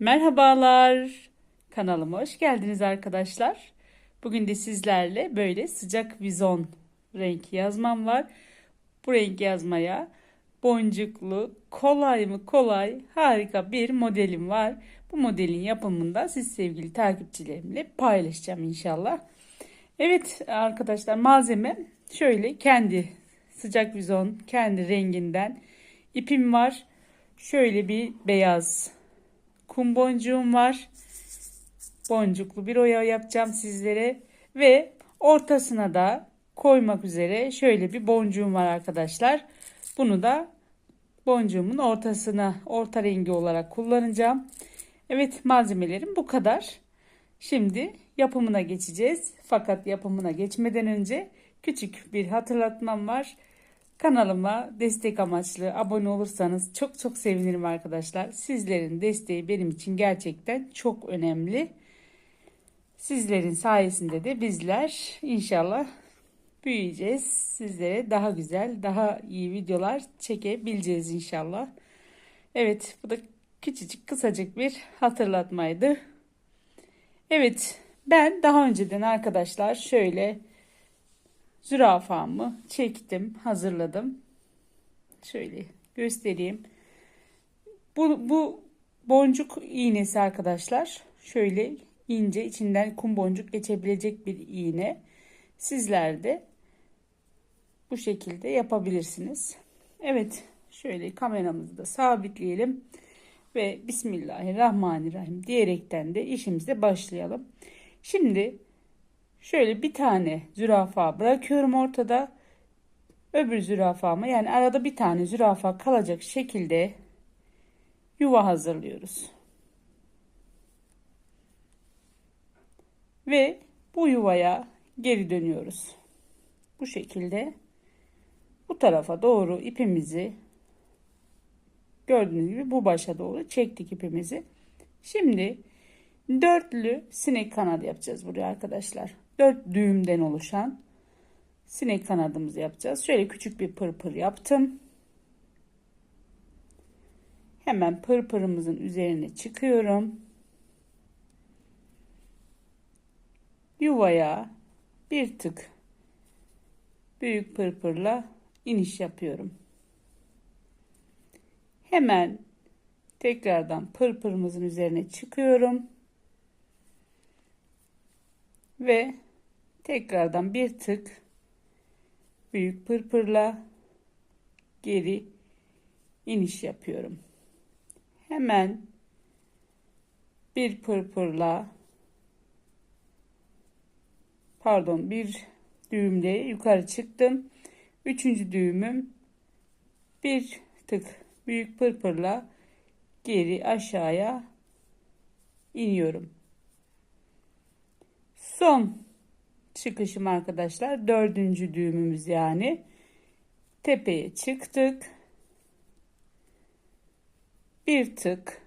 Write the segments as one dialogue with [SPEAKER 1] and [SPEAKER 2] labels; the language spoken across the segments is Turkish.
[SPEAKER 1] Merhabalar. Kanalıma hoş geldiniz arkadaşlar. Bugün de sizlerle böyle sıcak vizon renk yazmam var. Bu renk yazmaya boncuklu, kolay mı kolay, harika bir modelim var. Bu modelin yapımında siz sevgili takipçilerimle paylaşacağım inşallah. Evet arkadaşlar malzeme şöyle kendi sıcak vizon kendi renginden ipim var. Şöyle bir beyaz kum boncuğum var. Boncuklu bir oya yapacağım sizlere ve ortasına da koymak üzere şöyle bir boncuğum var arkadaşlar. Bunu da boncuğumun ortasına orta rengi olarak kullanacağım. Evet malzemelerim bu kadar. Şimdi yapımına geçeceğiz. Fakat yapımına geçmeden önce küçük bir hatırlatmam var. Kanalıma destek amaçlı abone olursanız çok çok sevinirim arkadaşlar. Sizlerin desteği benim için gerçekten çok önemli. Sizlerin sayesinde de bizler inşallah büyüyeceğiz. Sizlere daha güzel, daha iyi videolar çekebileceğiz inşallah. Evet, bu da küçücük, kısacık bir hatırlatmaydı. Evet, ben daha önceden arkadaşlar şöyle zürafamı çektim, hazırladım. Şöyle göstereyim. Bu, bu boncuk iğnesi arkadaşlar. Şöyle ince içinden kum boncuk geçebilecek bir iğne. Sizler de bu şekilde yapabilirsiniz. Evet şöyle kameramızı da sabitleyelim ve Bismillahirrahmanirrahim diyerekten de işimize başlayalım. Şimdi şöyle bir tane zürafa bırakıyorum ortada. Öbür zürafamı yani arada bir tane zürafa kalacak şekilde yuva hazırlıyoruz. Ve bu yuvaya geri dönüyoruz. Bu şekilde bu tarafa doğru ipimizi gördüğünüz gibi bu başa doğru çektik ipimizi. Şimdi dörtlü sinek kanadı yapacağız buraya arkadaşlar. Dört düğümden oluşan sinek kanadımızı yapacağız. Şöyle küçük bir pırpır yaptım. Hemen pırpırımızın üzerine çıkıyorum. Yuvaya bir tık büyük pırpırla iniş yapıyorum. Hemen tekrardan pırpırımızın üzerine çıkıyorum. Ve tekrardan bir tık büyük pırpırla geri iniş yapıyorum. Hemen bir pırpırla pardon bir düğümle yukarı çıktım. Üçüncü düğümüm bir tık büyük pırpırla geri aşağıya iniyorum. Son çıkışım arkadaşlar. Dördüncü düğümümüz yani. Tepeye çıktık. Bir tık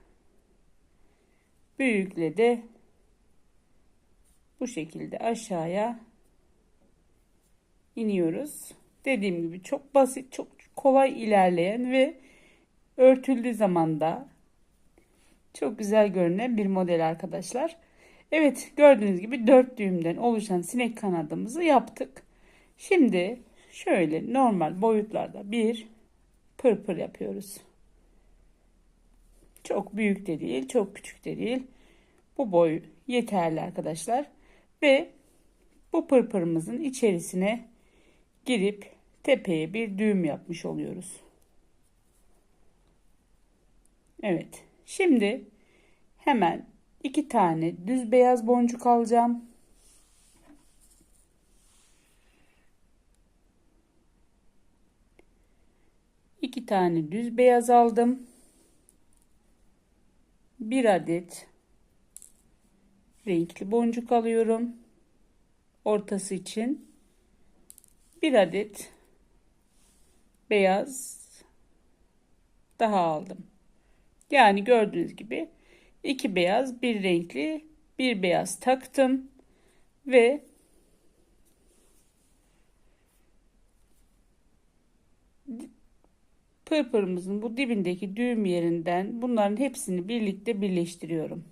[SPEAKER 1] büyükle de bu şekilde aşağıya iniyoruz. Dediğim gibi çok basit, çok kolay ilerleyen ve örtüldüğü zaman da çok güzel görünen bir model arkadaşlar. Evet gördüğünüz gibi dört düğümden oluşan sinek kanadımızı yaptık. Şimdi şöyle normal boyutlarda bir pırpır yapıyoruz. Çok büyük de değil, çok küçük de değil. Bu boy yeterli arkadaşlar. Ve bu pırpırımızın içerisine girip tepeye bir düğüm yapmış oluyoruz. Evet. Şimdi hemen iki tane düz beyaz boncuk alacağım. İki tane düz beyaz aldım. Bir adet renkli boncuk alıyorum. Ortası için bir adet beyaz daha aldım. Yani gördüğünüz gibi iki beyaz bir renkli bir beyaz taktım ve pırpırımızın bu dibindeki düğüm yerinden bunların hepsini birlikte birleştiriyorum.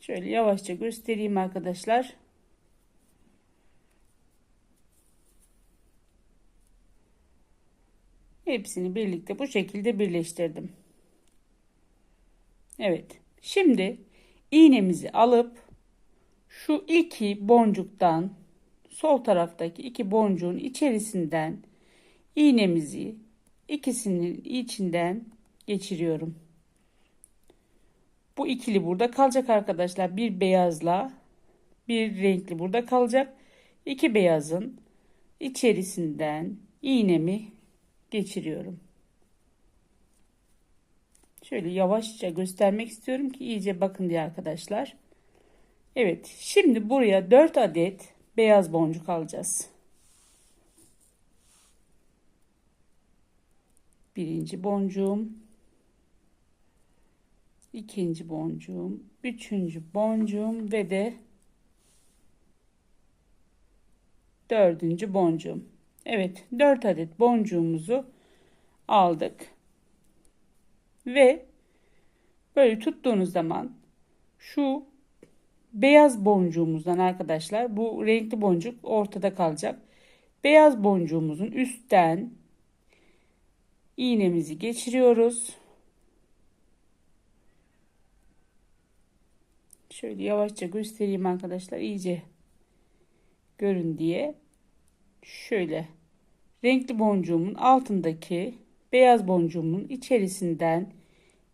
[SPEAKER 1] Şöyle yavaşça göstereyim arkadaşlar. Hepsini birlikte bu şekilde birleştirdim. Evet. Şimdi iğnemizi alıp şu iki boncuktan sol taraftaki iki boncuğun içerisinden iğnemizi ikisinin içinden geçiriyorum. Bu ikili burada kalacak arkadaşlar. Bir beyazla bir renkli burada kalacak. İki beyazın içerisinden iğnemi geçiriyorum. Şöyle yavaşça göstermek istiyorum ki iyice bakın diye arkadaşlar. Evet şimdi buraya 4 adet beyaz boncuk alacağız. Birinci boncuğum. ikinci boncuğum. Üçüncü boncuğum ve de dördüncü boncuğum. Evet 4 adet boncuğumuzu aldık. Ve böyle tuttuğunuz zaman şu beyaz boncuğumuzdan arkadaşlar bu renkli boncuk ortada kalacak. Beyaz boncuğumuzun üstten iğnemizi geçiriyoruz. Şöyle yavaşça göstereyim arkadaşlar iyice görün diye. Şöyle renkli boncuğumun altındaki beyaz boncuğumun içerisinden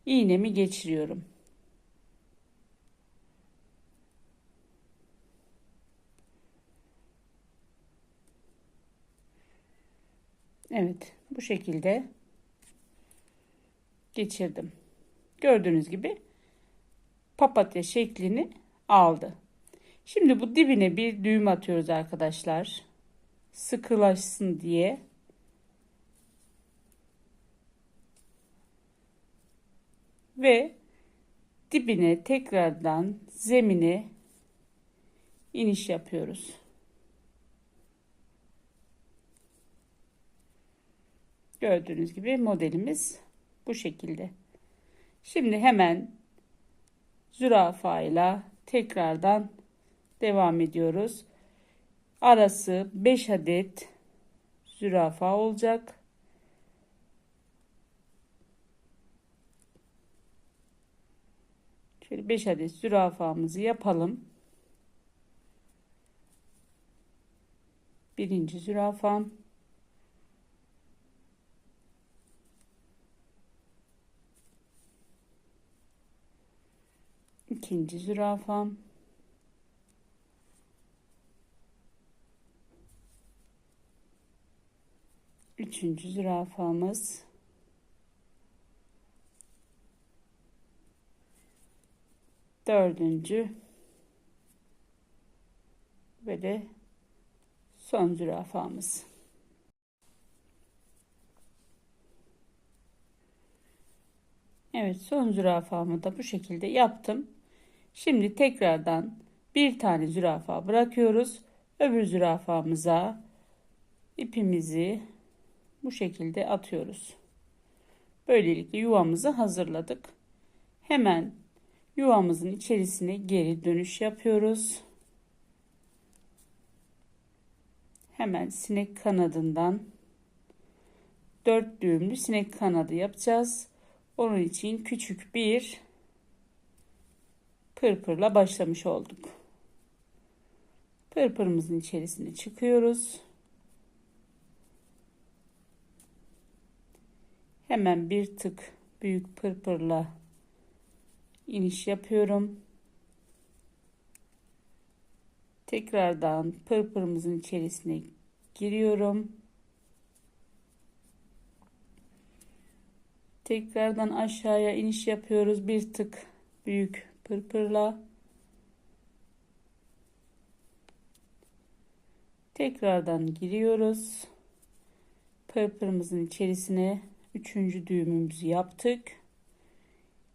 [SPEAKER 1] iğnemi geçiriyorum. Evet bu şekilde geçirdim. Gördüğünüz gibi papatya şeklini aldı. Şimdi bu dibine bir düğüm atıyoruz arkadaşlar. Sıkılaşsın diye. Ve dibine tekrardan zemine iniş yapıyoruz. Gördüğünüz gibi modelimiz bu şekilde. Şimdi hemen zürafa ile tekrardan devam ediyoruz. Arası 5 adet zürafa olacak. Şöyle 5 adet zürafamızı yapalım. Birinci zürafam. ikinci zürafam. Üçüncü zürafamız. Dördüncü ve de son zürafamız. Evet son zürafamı da bu şekilde yaptım. Şimdi tekrardan bir tane zürafa bırakıyoruz. Öbür zürafamıza ipimizi bu şekilde atıyoruz. Böylelikle yuvamızı hazırladık. Hemen yuvamızın içerisine geri dönüş yapıyoruz. Hemen sinek kanadından 4 düğümlü sinek kanadı yapacağız. Onun için küçük bir pırpırla başlamış olduk. Pırpırımızın içerisine çıkıyoruz. Hemen bir tık büyük pırpırla iniş yapıyorum. Tekrardan pırpırımızın içerisine giriyorum. Tekrardan aşağıya iniş yapıyoruz. Bir tık büyük pırpırla. Tekrardan giriyoruz. Pırpırımızın içerisine üçüncü düğümümüzü yaptık.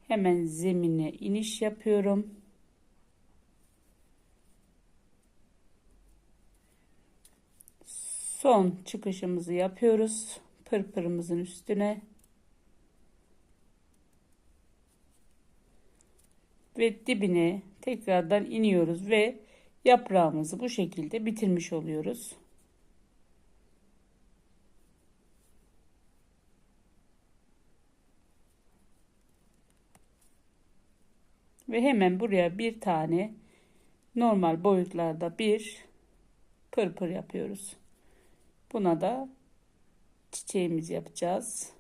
[SPEAKER 1] Hemen zemine iniş yapıyorum. Son çıkışımızı yapıyoruz. Pırpırımızın üstüne. Ve dibine tekrardan iniyoruz ve yaprağımızı bu şekilde bitirmiş oluyoruz. Ve hemen buraya bir tane normal boyutlarda bir pırpır yapıyoruz. Buna da çiçeğimizi yapacağız.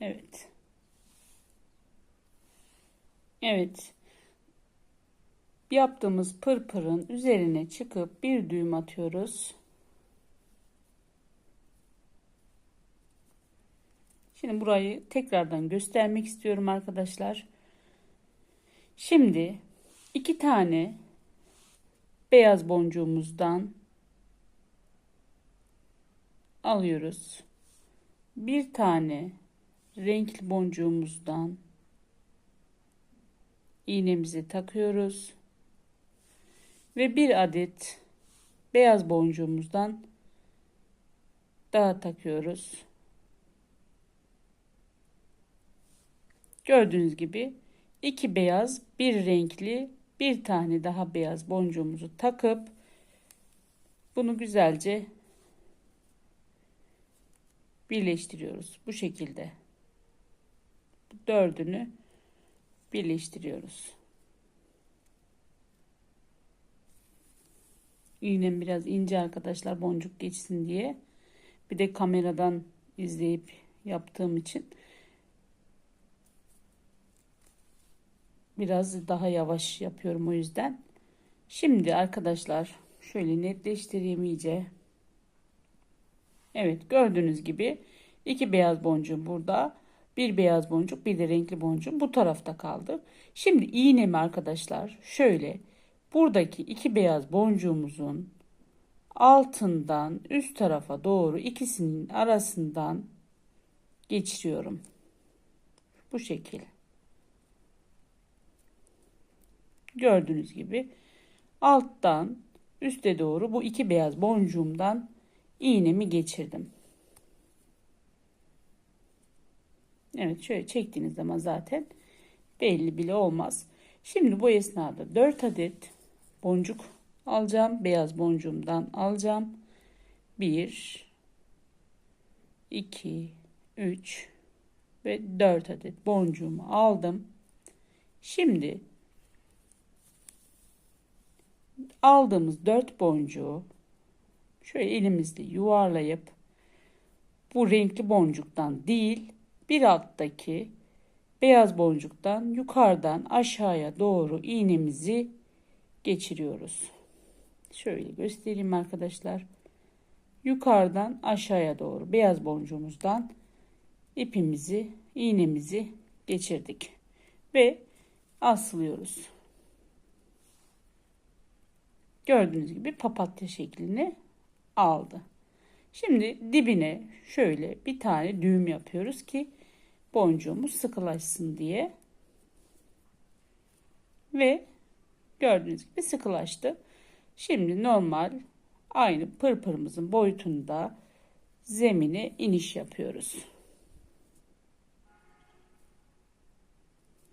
[SPEAKER 1] Evet. Evet. Yaptığımız pırpırın üzerine çıkıp bir düğüm atıyoruz. Şimdi burayı tekrardan göstermek istiyorum arkadaşlar. Şimdi iki tane beyaz boncuğumuzdan alıyoruz. Bir tane renkli boncuğumuzdan iğnemizi takıyoruz. Ve bir adet beyaz boncuğumuzdan daha takıyoruz. Gördüğünüz gibi iki beyaz, bir renkli, bir tane daha beyaz boncuğumuzu takıp bunu güzelce birleştiriyoruz. Bu şekilde. Dördünü birleştiriyoruz. İğnem biraz ince arkadaşlar boncuk geçsin diye. Bir de kameradan izleyip yaptığım için biraz daha yavaş yapıyorum o yüzden. Şimdi arkadaşlar şöyle netleştireyim iyice. Evet gördüğünüz gibi iki beyaz boncuğum burada. Bir beyaz boncuk bir de renkli boncuğum bu tarafta kaldı. Şimdi iğnemi arkadaşlar şöyle buradaki iki beyaz boncuğumuzun altından üst tarafa doğru ikisinin arasından geçiriyorum. Bu şekil. Gördüğünüz gibi alttan üste doğru bu iki beyaz boncuğumdan iğnemi geçirdim. Evet şöyle çektiğiniz zaman zaten belli bile olmaz. Şimdi bu esnada 4 adet boncuk alacağım. Beyaz boncuğumdan alacağım. 1 2 3 ve 4 adet boncuğumu aldım. Şimdi aldığımız 4 boncuğu şöyle elimizle yuvarlayıp bu renkli boncuktan değil bir alttaki beyaz boncuktan yukarıdan aşağıya doğru iğnemizi geçiriyoruz. Şöyle göstereyim arkadaşlar. Yukarıdan aşağıya doğru beyaz boncuğumuzdan ipimizi, iğnemizi geçirdik ve aslıyoruz. Gördüğünüz gibi papatya şeklini aldı. Şimdi dibine şöyle bir tane düğüm yapıyoruz ki boncuğumuz sıkılaşsın diye. Ve gördüğünüz gibi sıkılaştı. Şimdi normal aynı pırpırımızın boyutunda zemine iniş yapıyoruz.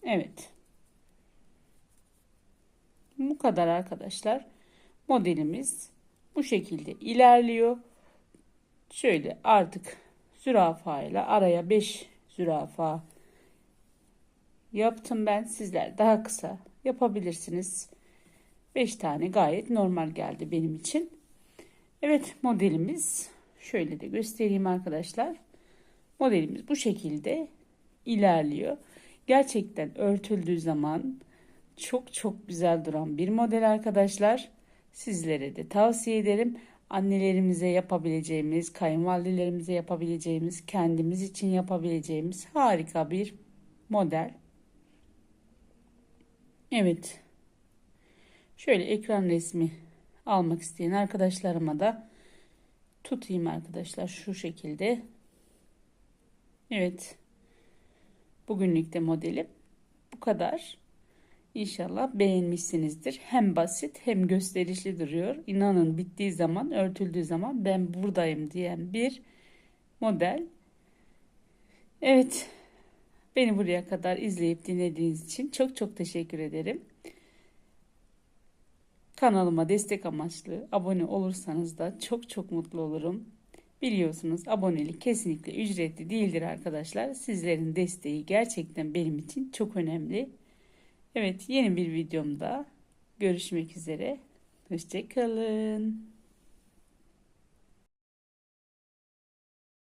[SPEAKER 1] Evet. Bu kadar arkadaşlar. Modelimiz bu şekilde ilerliyor. Şöyle artık zürafa ile araya 5 zürafa yaptım ben. Sizler daha kısa yapabilirsiniz. 5 tane gayet normal geldi benim için. Evet modelimiz şöyle de göstereyim arkadaşlar. Modelimiz bu şekilde ilerliyor. Gerçekten örtüldüğü zaman çok çok güzel duran bir model arkadaşlar. Sizlere de tavsiye ederim annelerimize yapabileceğimiz, kayınvalidelerimize yapabileceğimiz, kendimiz için yapabileceğimiz harika bir model. Evet. Şöyle ekran resmi almak isteyen arkadaşlarıma da tutayım arkadaşlar şu şekilde. Evet. Bugünlük de modelim bu kadar. İnşallah beğenmişsinizdir. Hem basit hem gösterişli duruyor. İnanın bittiği zaman, örtüldüğü zaman ben buradayım diyen bir model. Evet, beni buraya kadar izleyip dinlediğiniz için çok çok teşekkür ederim. Kanalıma destek amaçlı abone olursanız da çok çok mutlu olurum. Biliyorsunuz abonelik kesinlikle ücretli değildir arkadaşlar. Sizlerin desteği gerçekten benim için çok önemli. Evet yeni bir videomda görüşmek üzere. Hoşçakalın.